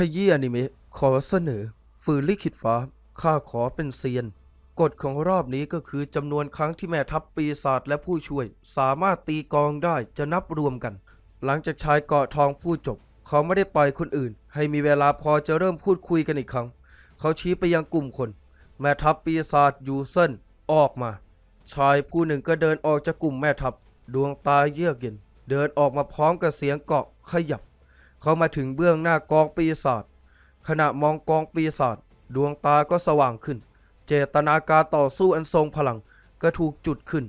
ขยี้อนิเมะขอเสนอ ฝืนลิขิตฟ้า ข้าขอเป็นเซียน กฎของรอบนี้ก็คือจำนวนครั้งที่แม่ทัพปีศาจและผู้ช่วย สามารถตีกองได้จะนับรวมกัน หลังจากชายเกาะทองพูดจบ เขาไม่ได้ปล่อยคนอื่น ให้มีเวลาพอจะเริ่มพูดคุยกันอีกครั้ง เขาชี้ไปยังกลุ่มคน แม่ทัพปีศาจยูเซนออกมา ชายผู้หนึ่งก็เดินออกจากกลุ่มแม่ทัพดวงตาเยือกเย็น เดินออกมาพร้อมกับเสียงเกาะขยับ เขามาถึงเบื้องหน้ากองปีศาจขณะมองกองปีศาจดวงตาก็สว่างขึ้น เจตนาการต่อสู้อันทรงพลังก็ถูกจุดขึ้น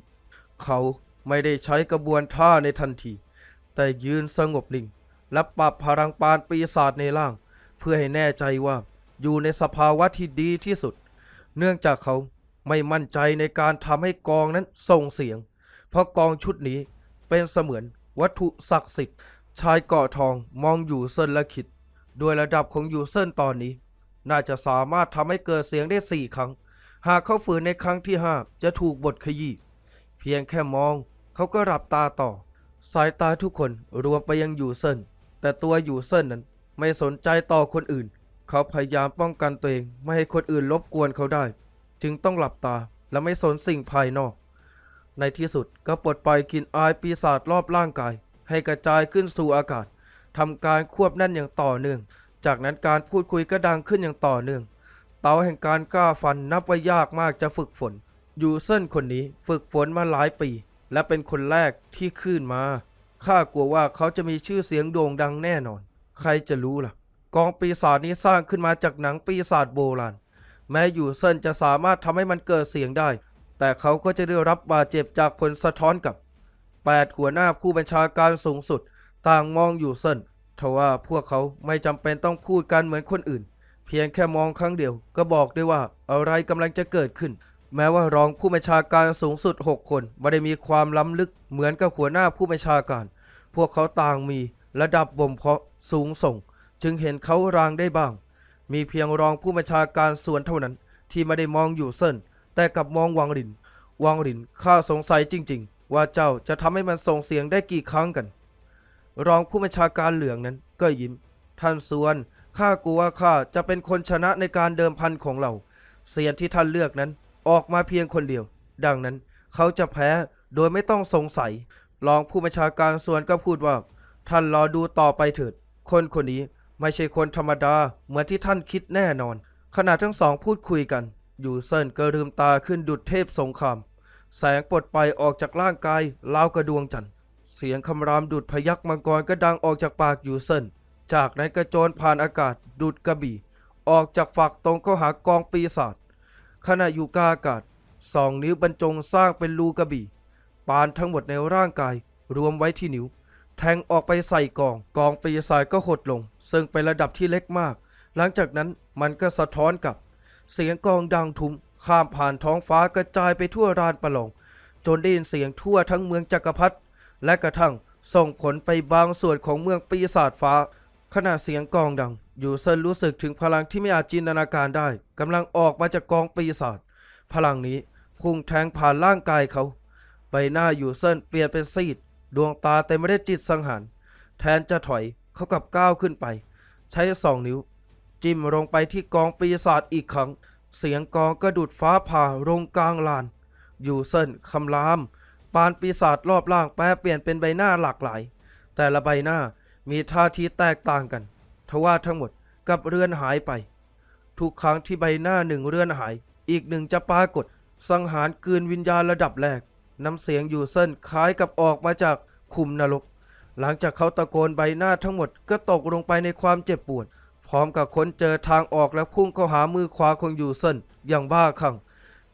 เขาไม่ได้ใช้กระบวนท่าในทันที แต่ยืนสงบนิ่งและปรับพลังปานปีศาจในร่าง เพื่อให้แน่ใจว่าอยู่ในสภาวะที่ดีที่สุด เนื่องจากเขาไม่มั่นใจในการทำให้กองนั้นส่งเสียง เพราะกองชุดนี้เป็นเสมือนวัตถุศักดิ์สิทธิ์ ชายเกาะทองมองอยู่เส้นและคิด ด้วยระดับของอยู่เซินตอนนี้ น่าจะสามารถทำให้เกิดเสียงได้สี่ครั้ง หากเขาฝืนในครั้งที่ห้าจะถูกบทขยี้เพียงแค่มอง เขาก็หลับตาต่อ สายตาทุกคนรวมไปยังอยู่เซินแต่ตัวอยู่เซนนั้นไม่สนใจต่อคนอื่น เขาพยายามป้องกันตัวเองไม่ให้คนอื่นรบกวนเขาได้ จึงต้องหลับตาและไม่สนสิ่งภายนอก ในที่สุดก็ปลดปล่อยกลินอายปีศาจรอบร่างกาย ให้กระจายขึ้นสู่อากาศทำการควบแน่นอย่างต่อเนื่อง จากนั้นการพูดคุยก็ดังขึ้นอย่างต่อเนื่อง เตาแห่งการกล้าฟันนับว่ายากมากจะฝึกฝน ยูเซนคนนี้ฝึกฝนมาหลายปี และเป็นคนแรกที่ขึ้นมา ข้ากลัวว่าเขาจะมีชื่อเสียงโด่งดังแน่นอน ใครจะรู้ล่ะ กองปีศาจนี้สร้างขึ้นมาจากหนังปีศาจโบราณ แม้ยูเซนจะสามารถทำให้มันเกิดเสียงได้ แต่เขาก็จะได้รับบาดเจ็บจากผลสะท้อนกลับ แปดหัวหน้าผู้บัญชาการสูงสุด ต่างมองอยู่เส้นทว่าพวกเขาไม่จำเป็นต้องพูดกันเหมือนคนอื่น เพียงแค่มองครั้งเดียว ก็บอกได้ว่าอะไรกำลังจะเกิดขึ้น แม้ว่ารองผู้บัญชาการสูงสุด 6 คนไม่ได้มีความล้ำลึกเหมือนกับหัวหน้าผู้บัญชาการ พวกเขาต่างมีระดับบ่มเพาะสูงส่ง จึงเห็นเขารางได้บ้าง มีเพียงรองผู้บัญชาการส่วนเท่านั้น ที่ไม่ได้มองอยู่เส้นแต่กลับมองวังริน วังรินข้าสงสัยจริง ๆ ว่าเจ้าจะทำให้มันส่งเสียงได้กี่ครั้งกัน รองผู้บัญชาการเหลืองนั้นก็ยิ้ม ท่านส่วนข้ากลัวว่าข้าจะเป็นคนชนะในการเดิมพันของเรา เสียงที่ท่านเลือกนั้นออกมาเพียงคนเดียว ดังนั้นเขาจะแพ้โดยไม่ต้องสงสัย รองผู้บัญชาการส่วนก็พูดว่า ท่านรอดูต่อไปเถิด คนคนนี้ไม่ใช่คนธรรมดาเหมือนที่ท่านคิดแน่นอน ขณะทั้งสองพูดคุยกัน อยู่เซินก็ลืมตาขึ้นดุดเทพสงคราม แสงปลดไปออกจากร่างกายราวกระดวงจันทร์ เสียงคำรามดุดพยักมังกรก็ดังออกจากปากอยู่เซนจากนั้นกระโจนผ่านอากาศดุดกระบี่ ออกจากฝักตรงเข้าหากองปีศาจขณะอยู่กลางอากาศสองนิ้วบรรจงสร้างเป็นรูกระบี่ ปานทั้งหมดในร่างกายรวมไว้ที่นิ้ว แทงออกไปใส่กอง กองปีศาจก็หดลง ซึ่งเป็นระดับที่เล็กมาก หลังจากนั้นมันก็สะท้อนกลับ เสียงกองดังทุ้ม ข้ามผ่านท้องฟ้ากระจายไปทั่วรานประหลอง จนได้ยินเสียงทั่วทั้งเมืองจักรพรรดิและกระทั่งส่งผลไปบางส่วนของเมืองปีศาจฟ้า ขณะเสียงกองดัง อยู่เซนรู้สึกถึงพลังที่ไม่อาจจินตนาการได้กำลังออกมาจากกองปีศาจพลังนี้พุ่งแทงผ่านร่างกายเขา ใบหน้าอยู่เซนเปลี่ยนเป็นซีด ดวงตาเต็มไปด้วยจิตสังหาร แทนจะถอยเขากลับก้าวขึ้นไป ใช้สองนิ้ว จิ้มลงไปที่กองปีศาจอีกครั้ง เสียงกองกระดุดฟ้าผ่าลงกลางลาน อยู่เส้นคำราม ปานปีศาจรอบล่างแปรเปลี่ยนเป็นใบหน้าหลากหลาย แต่ละใบหน้ามีท่าทีแตกต่างกัน ทว่าทั้งหมดกับเรือนหายไป ทุกครั้งที่ใบหน้าหนึ่งเรือนหาย อีกหนึ่งจะปรากฏ สังหารกืนวิญญาณระดับแรกน้ำเสียงอยู่เส้นคล้ายกับออกมาจากคุมนรก หลังจากเขาตะโกนใบหน้าทั้งหมดก็ตกลงไปในความเจ็บปวด พร้อมกับค้นเจอทางออกและพุ่งเข้าหามือขวาของยูเซนอย่างบ้าคลั่ง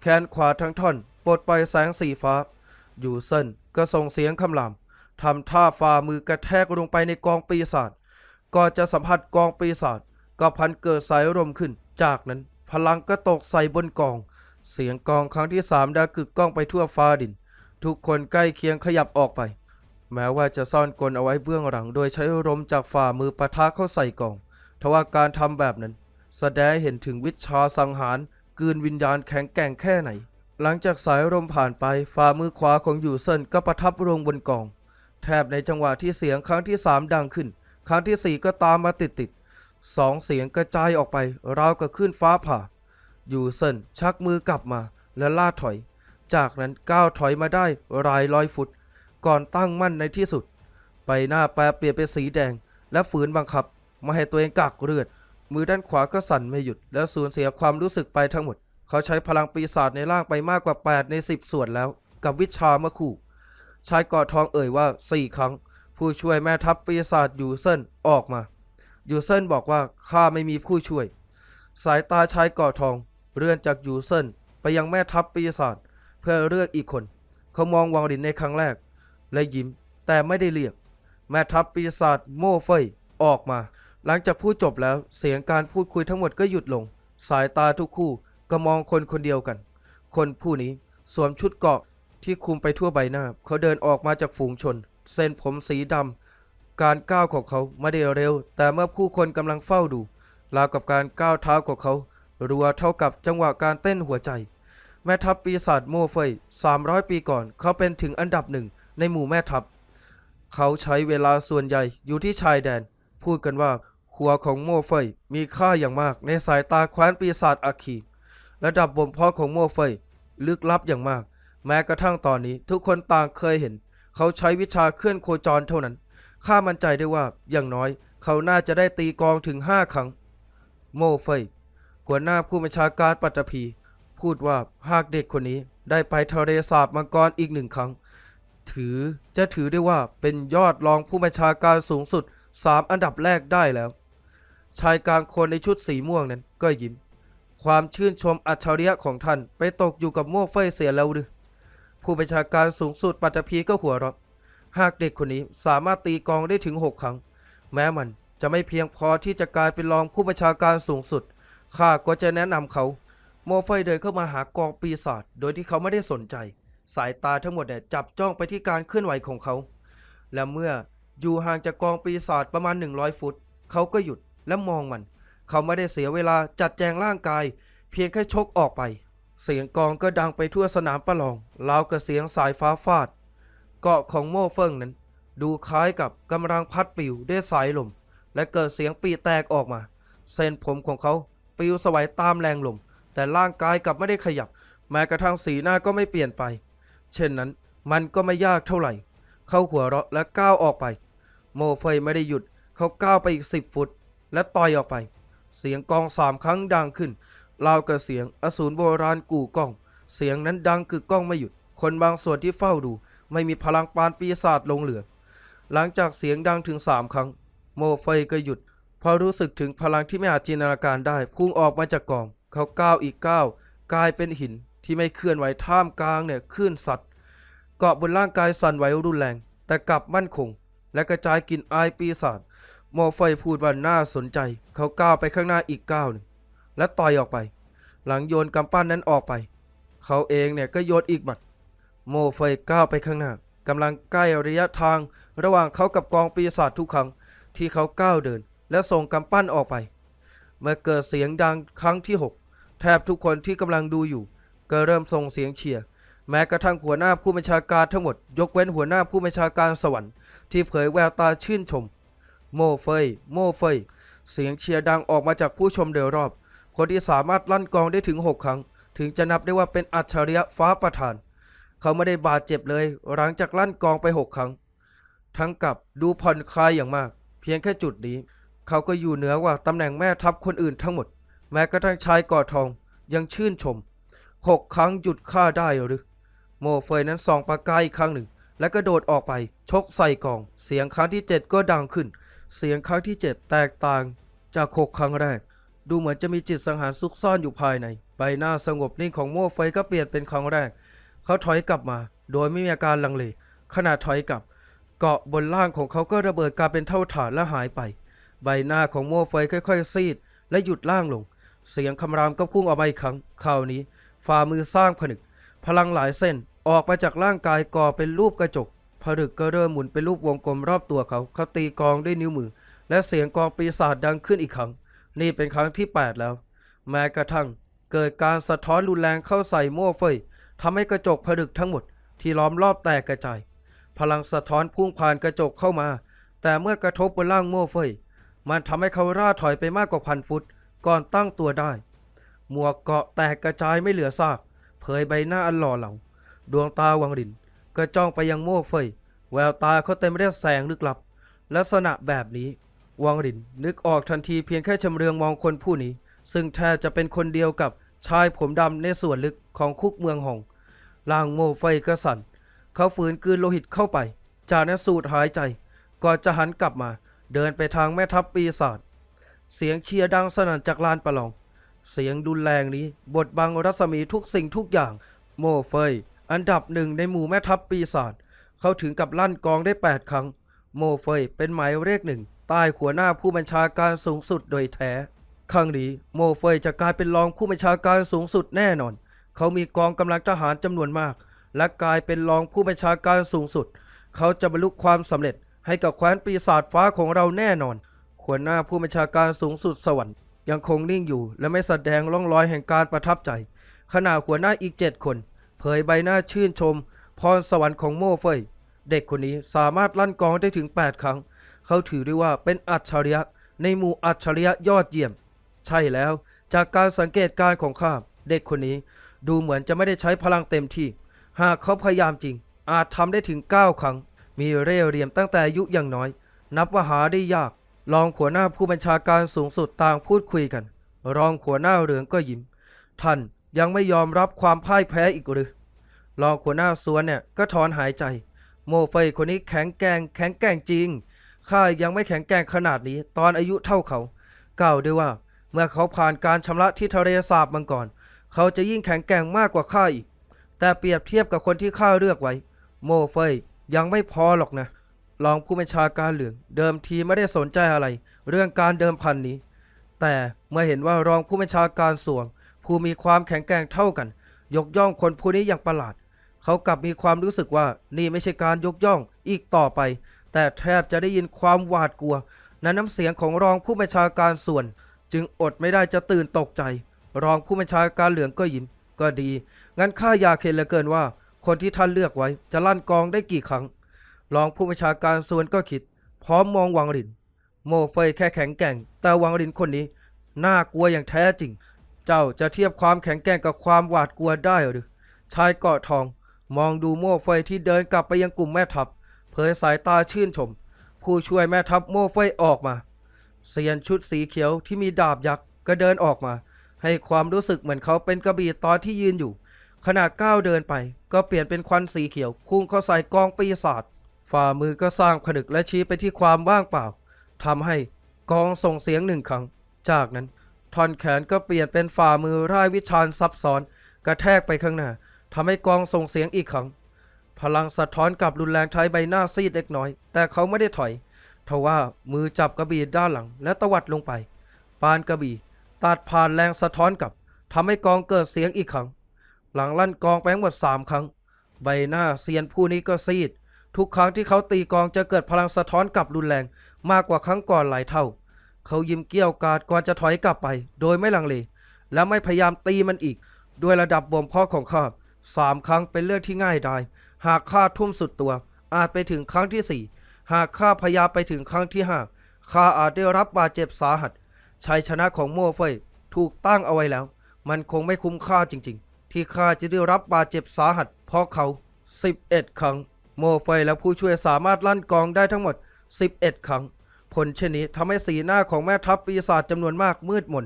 แขนขวาทั้งท่อนปลดปล่อยแสงสีฟ้า ยูเซนก็ส่งเสียงคำรามทำท่าฝ่ามือกระแทกลงไปในกองปีศาจก่อนจะสัมผัสกองปีศาจก็พันเกิดสายลมขึ้น จากนั้นพลังก็ตกใส่บนกอง เสียงกองครั้งที่สามดังกึกก้องไปทั่วฟ้าดิน ทุกคนใกล้เคียงขยับออกไป แม้ว่าจะซ่อนกลเอาไว้เบื้องหลัง โดยใช้ลมจากฝ่ามือปะทะเข้าใส่กอง ทว่าการทำแบบนั้น แสดงเห็นถึงวิชาสังหารกืนวิญญาณแข็งแกร่งแค่ไหน หลังจากสายลมผ่านไปฝ่ามือขวาของยูเซนก็ประทับลงบนกอง แทบในจังหวะที่เสียงครั้งที่สามดังขึ้น ครั้งที่สี่ก็ตามมาติดติดสองเสียงกระจายออกไปราวกับขึ้นฟ้าผ่า อยู่เซินชักมือกลับมาและล่าถอย จากนั้นก้าวถอยมาได้รายร้อยฟุต ก่อนตั้งมั่นในที่สุด ใบหน้าแปรเปลี่ยนเป็นสีแดง และฝืนบังคับ ไม่ให้ตัวเองกักเลือด มือด้านขวาก็สั่นไม่หยุด และสูญเสียความรู้สึกไปทั้งหมด เขาใช้พลังปีศาจในร่างไปมากกว่า 8 ใน 10 ส่วนแล้ว กับวิชาเมื่อคู่ ชายกอดทองเอ่ยว่า 4 ครั้ง ผู้ช่วยแม่ทัพปีศาจยูเซนออกมายูเซนบอกว่าข้าไม่มีผู้ช่วย สายตาชายกอดทองเลื่อนจากยูเซนไปยังแม่ทัพปีศาจเพื่อเลือกอีกคน เขามองวางลินในครั้งแรก และยิ้มแต่ไม่ได้เรียก แม่ทัพปีศาจโม่เฟยออกมา หลังจากพูดจบแล้วเสียงการพูดคุยทั้งหมดก็หยุดลง สายตาทุกคู่ก็มองคนคนเดียวกัน คนผู้นี้สวมชุดเกาะที่คลุมไปทั่วใบหน้า เขาเดินออกมาจากฝูงชน เส้นผมสีดำการก้าวของเขาไม่ได้เร็ว แต่เมื่อผู้คนกำลังเฝ้าดูราวกับการก้าวเท้าของเขา รัวเท่ากับจังหวะการเต้นหัวใจ แม่ทัพปีศาจโมเฟย300 ปีก่อน เขาเป็นถึงอันดับหนึ่งในหมู่แม่ทัพ เขาใช้เวลาส่วนใหญ่อยู่ที่ชายแดน พูดกันว่า หัวของโมเฟยมีค่าอย่างมากในสายตาแคว้นปีศาจอาคีระดับบ่มเพาะของโมเฟยลึกลับอย่างมาก แม้กระทั่งตอนนี้ทุกคนต่างเคยเห็น เขาใช้วิชาเคลื่อนโคจรเท่านั้น ข้ามั่นใจได้ว่าอย่างน้อย เขาน่าจะได้ตีกองถึงห้าครั้ง โมเฟยหัวหน้าผู้บัญชาการปัตตภีพูดว่าหากเด็กคนนี้ได้ไปทะเลสาบมังกรอีกหนึ่งครั้ง ถือจะถือได้ว่าเป็นยอดรองผู้บัญชาการสูงสุดสามอันดับแรกได้แล้ว ชายกลางคนในชุดสีม่วงนั้นก็ยิ้ม ความชื่นชมอัจฉริยะของท่านไปตกอยู่กับโม่เฟยเสียแล้วหรือผู้บัญชาการสูงสุดปัตตภีก็หัวเราะหากเด็กคนนี้สามารถตีกองได้ถึงหกครั้ง แม้มันจะไม่เพียงพอที่จะกลายเป็นรองผู้บัญชาการสูงสุดข้าก็จะแนะนำเขา โมไฟยเดินเข้ามาหากองปีศาจโดยที่เขาไม่ได้สนใจ สายตาทั้งหมดเนี่ยจับจ้องไปที่การเคลื่อนไหวของเขา และเมื่ออยู่ห่างจากกองปีศาจประมาณ 100 ฟุต เขาก็หยุด และมองมัน เขาไม่ได้เสียเวลาจัดแจงร่างกาย เพียงแค่ชกออกไป เสียงกองก็ดังไปทั่วสนามประลองราวกับเสียงสายฟ้าฟาด เกาะของโม่เฟิงนั้น ดูคล้ายกับกำลังพัดปิวด้วยสายลม และเกิดเสียงปีแตกออกมา เส้นผมของเขาปิวสวายตามแรงลม แต่ร่างกายกลับไม่ได้ขยับ แม้กระทั่งสีหน้าก็ไม่เปลี่ยนไป เช่นนั้นมันก็ไม่ยากเท่าไหร่ เขาหัวเราะและก้าวออกไป โมเฟยไม่ได้หยุด เขาก้าวไปอีกสิบฟุต และต่อยออกไป เสียงกลองสามครั้งดังขึ้นราวกับเสียงอสูรโบราณกู่กล้อง เสียงนั้นดังกึกก้องไม่หยุด คนบางส่วนที่เฝ้าดู ไม่มีพลังปานปีศาจลงเหลือ หลังจากเสียงดังถึงสามครั้ง โมเฟยก็หยุดพอรู้สึกถึงพลังที่ไม่อาจจินตนาการได้พุ่งออกมาจากกอง เขาก้าวอีกก้าวกลายเป็นหินที่ไม่เคลื่อนไหวท่ามกลางเนี่ยคลื่นสัตว์ เกาะบนร่างกายสั่นไหวรุนแรง แต่กลับมั่นคง และกระจายกลิ่นอายปีศาจ โมไฟพูดว่าน่าสนใจ เขาก้าวไปข้างหน้าอีกก้าวหนึ่งและต่อยออกไป หลังโยนกำปั้นนั้นออกไป เขาเองเนี่ยก็โยนอีกหมัดโมไฟก้าวไปข้างหน้ากำลังใกล้ระยะทาง ระหว่างเขากับกองปีศาจทุกครั้งที่เขาก้าวเดิน และส่งกำปั้นออกไป เมื่อเกิดเสียงดังครั้งที่ 6 แทบทุกคนที่กำลังดูอยู่ ก็เริ่มส่งเสียงเชียร์แม้กระทั่งหัวหน้าผู้บัญชาการทั้งหมด ยกเว้นหัวหน้าผู้บัญชาการสวรรค์ที่เผยแววตาชื่นชม โมเฟย โมเฟย เสียงเชียร์ดังออกมาจากผู้ชมโดยรอบ คนที่สามารถลั่นกองได้ถึง 6 ครั้ง ถึงจะนับได้ว่าเป็นอัจฉริยะฟ้าประทาน เขาไม่ได้บาดเจ็บเลย หลังจากลั่นกองไป 6 ครั้ง ทั้งกับดูผ่อนคลายอย่างมาก เพียงแค่จุดนี้ เขาก็อยู่เหนือกว่าตำแหน่งแม่ทัพคนอื่นทั้งหมด แม้กระทั่งชายกอดทองยังชื่นชม6ครั้งหยุดฆ่าได้หรือ โมเฟยนั้นส่องปากกาอีกครั้งหนึ่ง แล้วก็โดดออกไป ชกใส่กอง เสียงครั้งที่7ก็ดังขึ้น เสียงครั้งที่ 7 แตกต่าง จากหกครั้งแรก ดูเหมือนจะมีจิตสังหารซุกซ่อนอยู่ภายใน ใบหน้าสงบนิ่งของโม่เฟก็เปลี่ยนเป็นครั้งแรก เขาถอยกลับมา โดยไม่มีอาการลังเลขณะถอยกลับ เกาะบนล่างของเขาก็ระเบิดกลายเป็นเท่าฐานและหายไป ใบหน้าของโม่เฟค่อยๆ ซีด และหยุดล่างลง เสียงคำรามก็พุ่งออกมาอีกครั้งคราวนี้ฝ่ามือสร้างผนึก พลังหลายเส้นออกมาจากร่างกายก่อเป็นรูปกระจก ผลึกก็เริ่มหมุนเป็นรูปวงกลมรอบตัวเขาเขาตีกองด้วยนิ้วมือ และเสียงกองปีศาจดังขึ้นอีกครั้ง นี่เป็นครั้งที่ 8 แล้ว แม้กระทั่ง เกิดการสะท้อนรุนแรงเข้าใส่โม่เฟยทำให้กระจกผลึกทั้งหมดที่ล้อมรอบแตกกระจาย พลังสะท้อนพุ่งผ่านกระจกเข้ามา แต่เมื่อกระทบบนล่างโม่เฟยมันทำให้เขาร่าถอยไปมากกว่าพันฟุต ก่อนตั้งตัวได้ หมวกเกาะแตกกระจายไม่เหลือซาก เผยใบหน้าอันหล่อเหลา ดวงตาวังริน ก็จ้องไปยังโม่เฟยแววตาเขาเต็มไปด้วยแสงลึกลับ ลักษณะแบบนี้ วังรินนึกออกทันทีเพียงแค่ชำเรืองมองคนผู้นี้ ซึ่งแทบจะเป็นคนเดียวกับชายผมดำในส่วนลึกของคุกเมืองหงล่างโม่เฟยกระสันเขาฝืนกืนโลหิตเข้าไป จากนั้นสูดหายใจ ก่อนจะหันกลับมา เดินไปทางแม่ทัพปีศาจเสียงเชียร์ดังสนั่นจากลานประลอง เสียงดุนแรงนี้บดบังรัศมีทุกสิ่งทุกอย่าง โมเฟย อันดับหนึ่งในหมู่แม่ทัพปีศาจเขาถึงกับลั่นกองได้ 8 ครั้ง โมเฟยเป็นหมายเลขหนึ่งใต้หัวหน้าผู้บัญชาการสูงสุดโดยแท้ ครั้งนี้โมเฟยจะกลายเป็นรองผู้บัญชาการสูงสุดแน่นอน เขามีกองกำลังทหารจำนวนมาก และกลายเป็นรองผู้บัญชาการสูงสุด เขาจะบรรลุความสำเร็จให้กับแคว้นปีศาจฟ้าของเราแน่นอน หัวหน้าผู้บัญชาการสูงสุดสวรรค์ยังคงนิ่งอยู่และไม่แสดงร่องรอยแห่งการประทับใจ ขณะหัวหน้าอีกเจ็ดคน เผยใบหน้าชื่นชม พรสวรรค์ของโม่เฟย เด็กคนนี้สามารถลั่นกองได้ถึง 8 ครั้ง เขาถือได้ว่าเป็นอัจฉริยะ ในหมู่อัจฉริยะยอดเยี่ยม ใช่แล้ว จากการสังเกตการณ์ของข้าเด็กคนนี้ดูเหมือนจะไม่ได้ใช้พลังเต็มที่ หากเขาพยายามจริง อาจทำได้ถึง 9 ครั้ง มีเร่เหรียมตั้งแต่อายุอย่างน้อย นับว่าหาได้ยาก รองหัวหน้าผู้บัญชาการสูงสุดต่างพูดคุยกัน รองหัวหน้าเหลืองก็ยิ้ม ท่าน ยังไม่ยอมรับความพ่ายแพ้อีกหรือรองหัวหน้าสวนเนี่ยก็ถอนหายใจ โมเฟยคนนี้แข็งแกร่งแข็งแกร่งจริงข้ายังไม่แข็งแกร่งขนาดนี้ ตอนอายุเท่าเขากล่าวด้วยว่า เมื่อเขาผ่านการชำระที่ทะเลสาบมังกรเขาจะยิ่งแข็งแกร่งมากกว่าข้าอีก แต่เปรียบเทียบกับคนที่ข้าเลือกไว้ โมเฟยยังไม่พอหรอกนะรองผู้บัญชาการเหลือง เดิมทีไม่ได้สนใจอะไร เรื่องการเดิมพันนี้ แต่เมื่อเห็นว่ารองผู้บัญชาการสวง ผู้มีความแข็งแกร่งเท่ากัน ยกย่องคนผู้นี้อย่างประหลาด เขากลับมีความรู้สึกว่านี่ไม่ใช่การยกย่องอีกต่อไป แต่แทบจะได้ยินความหวาดกลัวในน้ำเสียงของรองผู้บัญชาการส่วน จึงอดไม่ได้จะตื่นตกใจ รองผู้บัญชาการเหลืองก็ยิ้มก็ดี งั้นข้าอยากเห็นเหลือเกินว่า คนที่ท่านเลือกไว้จะลั่นกองได้กี่ครั้ง รองผู้บัญชาการส่วนก็คิด พร้อมมองวังริน โมเฟยแค่แข็งแกร่ง แต่วังรินคนนี้ น่ากลัวอย่างแท้จริง เจ้าจะเทียบความแข็งแกร่งกับความหวาดกลัวได้หรือ ชายเกาะทอง มองดูโม่เฟยที่เดินกลับไปยังกลุ่มแม่ทัพ เผยสายตาชื่นชม ผู้ช่วยแม่ทัพโม่เฟยออกมา เสียนชุดสีเขียวที่มีดาบยักษ์ก็เดินออกมา ให้ความรู้สึกเหมือนเขาเป็นกระบี่ตอนที่ยืนอยู่ ขณะก้าวเดินไป ก็เปลี่ยนเป็นควันสีเขียวพุ่งเข้าใส่กองปีศาจ ฝ่ามือก็สร้างผนึกและชี้ไปที่ความว่างเปล่าทำให้กองส่งเสียงหนึ่งครั้ง จากนั้น ท่อนแขนก็เปลี่ยนเป็นฝ่ามือร่ายวิชาญซับซ้อน กระแทกไปข้างหน้าทำให้กองส่งเสียงอีกครั้ง พลังสะท้อนกลับรุนแรงใช้ใบหน้าซีดเล็กน้อย แต่เขาไม่ได้ถอยทว่ามือจับกระบี่ด้านหลัง และตวัดลงไป ปานกระบี่ตัดผ่านแรงสะท้อนกลับทำให้กองเกิดเสียงอีกครั้ง หลังลั่นกองไปทั้งหมดสามครั้ง ใบหน้าเซียนผู้นี้ก็ซีด ทุกครั้งที่เขาตีกองจะเกิดพลังสะท้อนกลับรุนแรง มากกว่าครั้งก่อนหลายเท่า เขายิ้มเกี้ยวกาดก่อนจะถอยกลับไป โดยไม่ลังเล และไม่พยายามตีมันอีก ด้วยระดับบ่มเพาะของข้าสามครั้งเป็นเรื่องที่ง่ายได้หากข้าทุ่มสุดตัว อาจไปถึงครั้งที่สี่หากข้าพยายามไปถึงครั้งที่ห้าข้าอาจได้รับบาดเจ็บสาหัสชัยชนะของโม่เฟยถูกตั้งเอาไว้แล้ว มันคงไม่คุ้มค่าจริง ๆ ที่ข้าจะได้รับบาดเจ็บสาหัส เพราะเขา 11 ครั้ง โมเฟยและผู้ช่วยสามารถลั่นกองได้ทั้งหมด 11 ครั้ง ผลเช่นนี้ทำให้สีหน้าของแม่ทัพปีศาจจำนวนมากมืดมน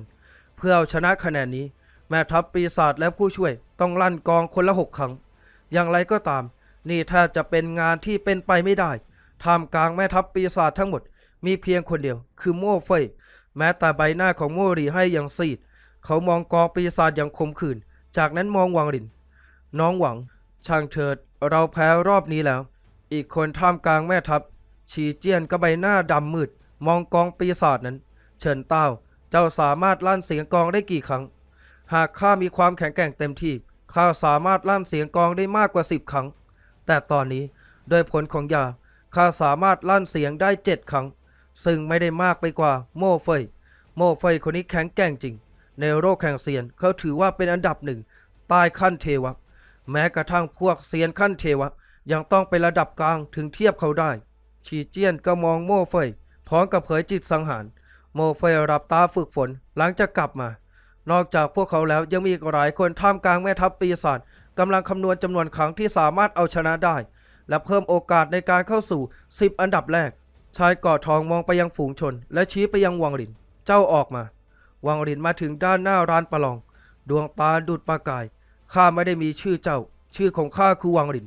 เพื่อเอาชนะคะแนนนี้ แม่ทัพปีศาจและผู้ช่วย ต้องลั่นกองคนละหกครั้ง อย่างไรก็ตาม นี่แทบจะเป็นงานที่เป็นไปไม่ได้ท่ามกลางแม่ทัพปีศาจทั้งหมด มีเพียงคนเดียว คือโม่เฟยแม้แต่ใบหน้าของโม่รีให้อย่างซีด เขามองกองปีศาจอย่างคมขื่นจากนั้นมองวังริน น้องหวัง ช่างเถิด เราแพ้รอบนี้แล้ว อีกคนท่ามกลางแม่ทัพ ฉีเจียนก็ใบหน้าดำมืด มองกองปีศาจนั้น เฉินเต้า เจ้าสามารถลั่นเสียงกองได้กี่ครั้ง หากข้ามีความแข็งแกร่งเต็มที่ข้าสามารถลั่นเสียงกองได้มากกว่าสิบครั้ง แต่ตอนนี้โดยผลของยาข้าสามารถลั่นเสียงได้เจ็ดครั้ง ซึ่งไม่ได้มากไปกว่าโม่เฟย โม่เฟยคนนี้แข็งแกร่งจริง ในโลกแข่งเซียนเขาถือว่าเป็นอันดับหนึ่งใต้ขั้นเทวะ แม้กระทั่งพวกเซียนขั้นเทวะ ยังต้องเป็นระดับกลางถึงเทียบเขาได้ ชีเจี้ยนก็มองโม่เฟยพร้อมกับเผยจิตสังหาร โมเฟยรับตาฝึกฝนหลังจากกลับมา นอกจากพวกเขาแล้วยังมีอีกหลายคนท่ามกลางแม่ทัพปีศาจกำลังคำนวณจำนวนครั้งที่สามารถเอาชนะได้ และเพิ่มโอกาสในการเข้าสู่ 10 อันดับแรก ชายกอดทองมองไปยังฝูงชน และชี้ไปยังวังหลิน เจ้าออกมา วังหลินมาถึงด้านหน้าร้านประลอง ดวงตาดุดประกายข้าไม่ได้มีชื่อเจ้า ชื่อของข้าคือวังหลิน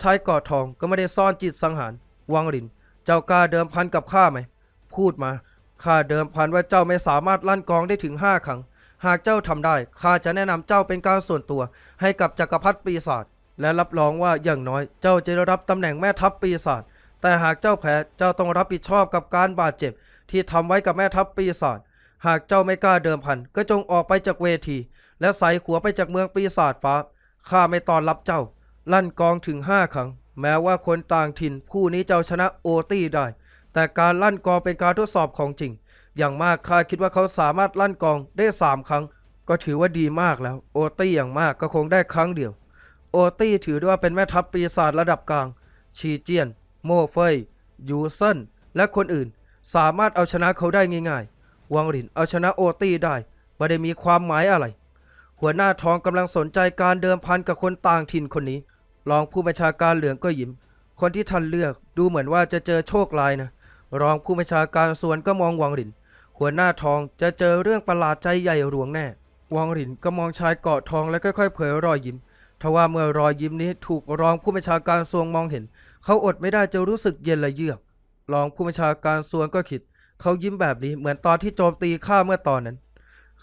ชายกอดทองก็ไม่ได้ซ่อนจิตสังหาร วังหลิน เจ้ากล้าเดิมพันกับข้าไหม พูดมา ข้าเดิมพันว่าเจ้าไม่สามารถลั่นกองได้ถึงห้าครั้ง หากเจ้าทำได้ ข้าจะแนะนำเจ้าเป็นการส่วนตัว ให้กับจักรพรรดิปีศาจ และรับรองว่าอย่างน้อย เจ้าจะได้รับตำแหน่งแม่ทัพปีศาจ แต่หากเจ้าแพ้ เจ้าต้องรับผิดชอบกับการบาดเจ็บ ที่ทำไว้กับแม่ทัพปีศาจ หากเจ้าไม่กล้าเดิมพัน ก็จงออกไปจากเวที และใส่ขัวไปจากเมืองปีศาจฟ้า ข้าไม่ต้อนรับเจ้า ลั่นกองถึงห้าครั้ง แม้ว่าคนต่างถิ่นผู้นี้เจ้าชนะโอตี้ได้ แต่การลั่นกองเป็นการทดสอบของจริง อย่างมากข้าคิดว่าเขาสามารถลั่นกองได้สามครั้ง ก็ถือว่าดีมากแล้ว โอตี้อย่างมากก็คงได้ครั้งเดียว โอตี้ถือได้ว่าเป็นแม่ทัพปีศาจระดับกลาง ชีเจียน โมเฟยยูเซนและคนอื่น สามารถเอาชนะเขาได้ง่ายๆ วังหลินเอาชนะโอตี้ได้ไม่ได้มีความหมายอะไร หัวหน้าทองกำลังสนใจการเดิมพันกับคนต่างถิ่นคนนี้ รองผู้บัญชาการเหลืองก็ยิ้ม คนที่ท่านเลือกดูเหมือนว่าจะเจอโชคลายนะ รองผู้บัญชาการส่วนก็มองวังหลิน หัวหน้าทองจะเจอเรื่องประหลาดใจใหญ่หลวงแน่ วังหลินก็มองชายเกาะทองและค่อยๆเผยรอยยิ้ม ทว่าเมื่อรอยยิ้มนี้ถูกรองผู้บัญชาการส่วนมองเห็น เขาอดไม่ได้จะรู้สึกเย็นละเยือก รองผู้บัญชาการส่วนก็คิด เขายิ้มแบบนี้เหมือนตอนที่โจมตีข้าเมื่อตอนนั้น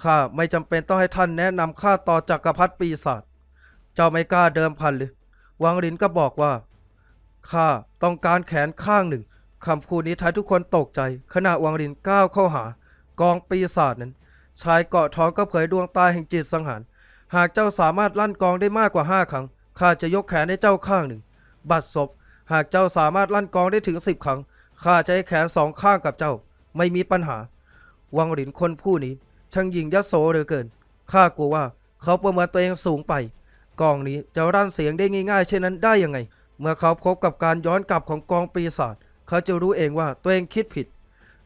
ข้าไม่จำเป็นต้องให้ท่านแนะนำข้าต่อจากกรพรรดิปีศาจ เจ้าไม่กล้าเดิมพันหรือ วังหลินก็บอกว่า ข้าต้องการแขนข้างหนึ่งคำพูดนี้ทำให้ทุกคนตกใจ ขณะวังหลินก้าวเข้าหา กองปีศาจนั้น ชายเกาะท้องก็เผยดวงตาแห่งจิตสังหาร หากเจ้าสามารถลั่นกองได้มากกว่าห้าครั้งข้าจะยกแขนให้เจ้าข้างหนึ่ง บัดศพ หากเจ้าสามารถลั่นกองได้ถึงสิบครั้งข้าจะให้แขนสองข้างกับเจ้า ไม่มีปัญหา วังหลินคนผู้นี้ช่างยิงยโสเหลือเกินข้ากลัวว่าเขาประเมินตัวเองสูงไป กองนี้จะรั่นเสียงได้ง่ายๆ เช่นนั้นได้ยังไง เมื่อเขาพบกับการย้อนกลับของกองปีศาจเขาจะรู้เองว่าตัวเองคิดผิด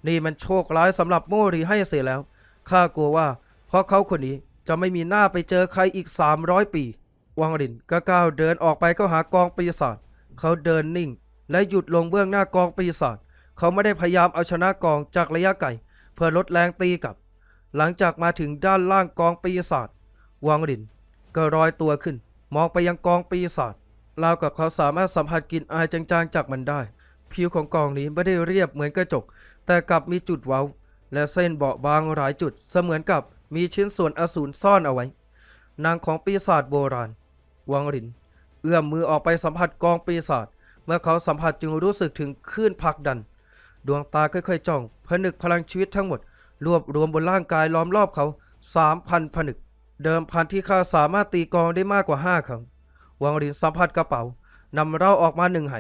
นี่มันโชคร้ายสำหรับโมรีให้เสียแล้วข้ากลัวว่า เพราะเขาคนนี้จะไม่มีหน้าไปเจอใครอีก 300 ปี วังรินก็ก้าวเดินออกไปเข้าหากองปีศาจเขาเดินนิ่ง และหยุดลงเบื้องหน้ากองปีศาจเขาไม่ได้พยายามเอาชนะกองจากระยะไกลเพื่อลดแรงตีกลับ หลังจากมาถึงด้านล่างกองปีศาจวังริน ก็ลอยตัวขึ้น มองไปยังกองปีศาจราวกับเขาสามารถสัมผัสกลิ่นอายจางๆจากมันได้ ผิวของกองนี้ไม่ได้เรียบเหมือนกระจก แต่กลับมีจุดเว้า และเส้นเบาบางหลายจุดเสมือนกับมีชิ้นส่วนอสูรซ่อนเอาไว้ นางของปีศาจโบราณ วังริน เอื้อมมือออกไปสัมผัสกองปีศาจ เมื่อเขาสัมผัสจึงรู้สึกถึงคลื่นผลักดัน ดวงตาค่อยๆจ้อง ผนึกพลังชีวิตทั้งหมด รวบรวมบนร่างกายล้อมรอบเขาสามพันผนึก เดิมพันที่ข้าสามารถตีกองได้มากกว่าห้าครั้ง วังรินสัมผัสกระเป๋านำเหล้าออกมาหนึ่งไห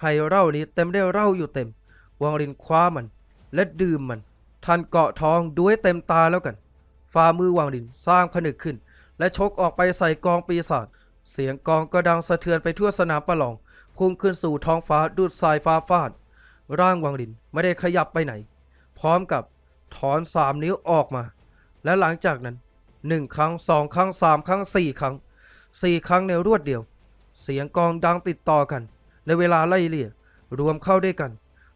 ไหเหล้านี้เต็มได้เหล้าอยู่เต็ม วังรินคว้ามัน และดื่มมันท่านเกาะทองดูให้เต็มตาแล้วกัน ฝ่ามือวังรินสร้างผนึกขึ้น และชกออกไปใส่กองปีศาจ เสียงกองก็ดังสะเทือนไปทั่วสนามประลอง พุ่งขึ้นสู่ท้องฟ้าดูดสายฟ้าฟาด ร่างวังรินไม่ได้ขยับไปไหน พร้อมกับถอนสามนิ้วออกมา และหลังจากนั้น หนึ่งครั้งสองครั้งสามครั้งสี่ครั้งสี่ครั้งในรวดเดียว เสียงกองดังติดต่อกัน ในเวลาไล่เลี่ยรวมเข้าด้วยกัน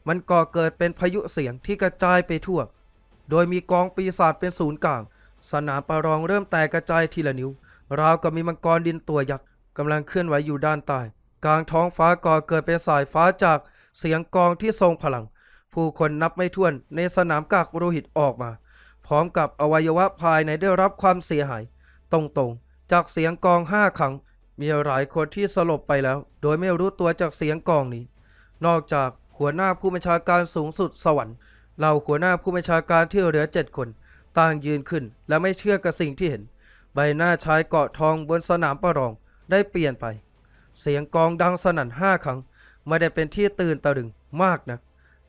มันก่อเกิดเป็นพายุเสียงที่กระจายไปทั่ว โดยมีกองปีศาจเป็นศูนย์กลาง สนามประลองเริ่มแตกกระจายทีละนิ้ว ราวกับมีมังกรดินตัวยักษ์กำลังเคลื่อนไหวอยู่ด้านใต้กลางท้องฟ้าก่อเกิดเป็นสายฟ้าจากเสียงกองที่ทรงพลัง ผู้คนนับไม่ถ้วนในสนามกากโลหิตออกมา พร้อมกับอวัยวะภายในได้รับความเสียหาย ตรงๆ จากเสียงกองห้าครั้ง มีหลายคนที่สลบไปแล้ว โดยไม่รู้ตัวจากเสียงกองนี้ นอกจากหัวหน้าผู้บัญชาการสูงสุดสวรรค์เหล่าหัวหน้าผู้บัญชาการที่เหลือเจ็ดคน ต่างยืนขึ้นและไม่เชื่อกับสิ่งที่เห็น ใบหน้าชายเกาะทองบนสนามประลองได้เปลี่ยนไป เสียงกองดังสนั่นห้าครั้ง ไม่ได้เป็นที่ตื่นตะลึงมากนะ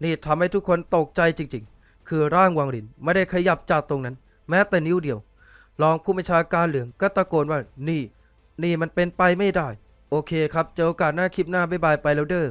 นี่ทำให้ทุกคนตกใจจริง ๆ คือร่างวังรินไม่ได้ขยับจากตรงนั้น แม้แต่นิ้วเดียว รองผู้บัญชาการเหลืองก็ตะโกนว่านี่ นี่มันเป็นไปไม่ได้ โอเคครับ เจอโอกาสหน้าคลิปหน้าบ๊ายบายไปแล้วเด้อ